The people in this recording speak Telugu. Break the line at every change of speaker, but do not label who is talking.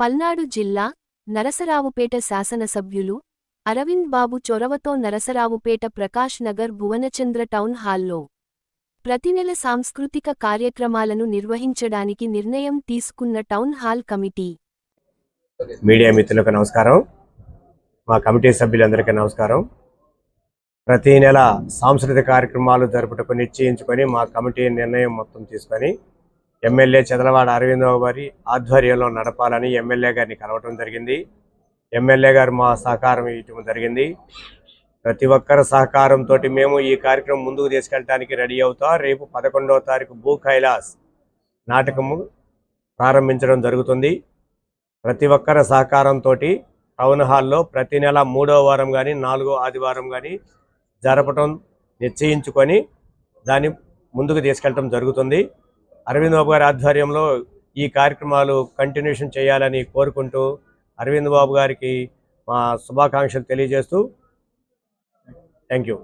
పల్నాడు జిల్లా నరసరావుపేట శాసనసభ్యులు అరవింద్ బాబు చొరవతో నరసరావుపేట ప్రకాష్ నగర్ భువనచంద్ర టౌన్ హాల్లో ప్రతి నెల సాంస్కృతిక కార్యక్రమాలను నిర్వహించడానికి నిర్ణయం తీసుకున్న టౌన్ హాల్ కమిటీ.
మీడియా మిత్రులకు నమస్కారం. మా కమిటీ సభ్యులందరికీ నమస్కారం. ప్రతి నెల సాంస్కృతిక కార్యక్రమాలు జరుపుటకు నిశ్చయించుకొని మా కమిటీ నిర్ణయం మొత్తం తీసుకొని ఎమ్మెల్యే చదలవాడ అరవిందరావు గారి ఆధ్వర్యంలో నడపాలని ఎమ్మెల్యే గారిని కలవటం జరిగింది. ఎమ్మెల్యే గారు మా సహకారం ఇవ్వటం జరిగింది. ప్రతి ఒక్కరి సహకారంతో మేము ఈ కార్యక్రమం ముందుకు తీసుకెళ్ళడానికి రెడీ అవుతా రేపు పదకొండవ తారీఖు భూ కైలాస్ నాటకము ప్రారంభించడం జరుగుతుంది. ప్రతి ఒక్కరి సహకారంతో టౌన్ హాల్లో ప్రతి నెల మూడో వారం కానీ నాలుగో ఆదివారం కానీ జరపటం నిశ్చయించుకొని దాన్ని ముందుకు తీసుకెళ్ళటం జరుగుతుంది. అరవింద్ బాబు గారి ఆధ్వర్యంలో ఈ కార్యక్రమాలు కంటిన్యూషన్ చేయాలని కోరుకుంటూ అరవింద్ బాబు గారికి మా శుభాకాంక్షలు తెలియజేస్తూ థ్యాంక్ యూ.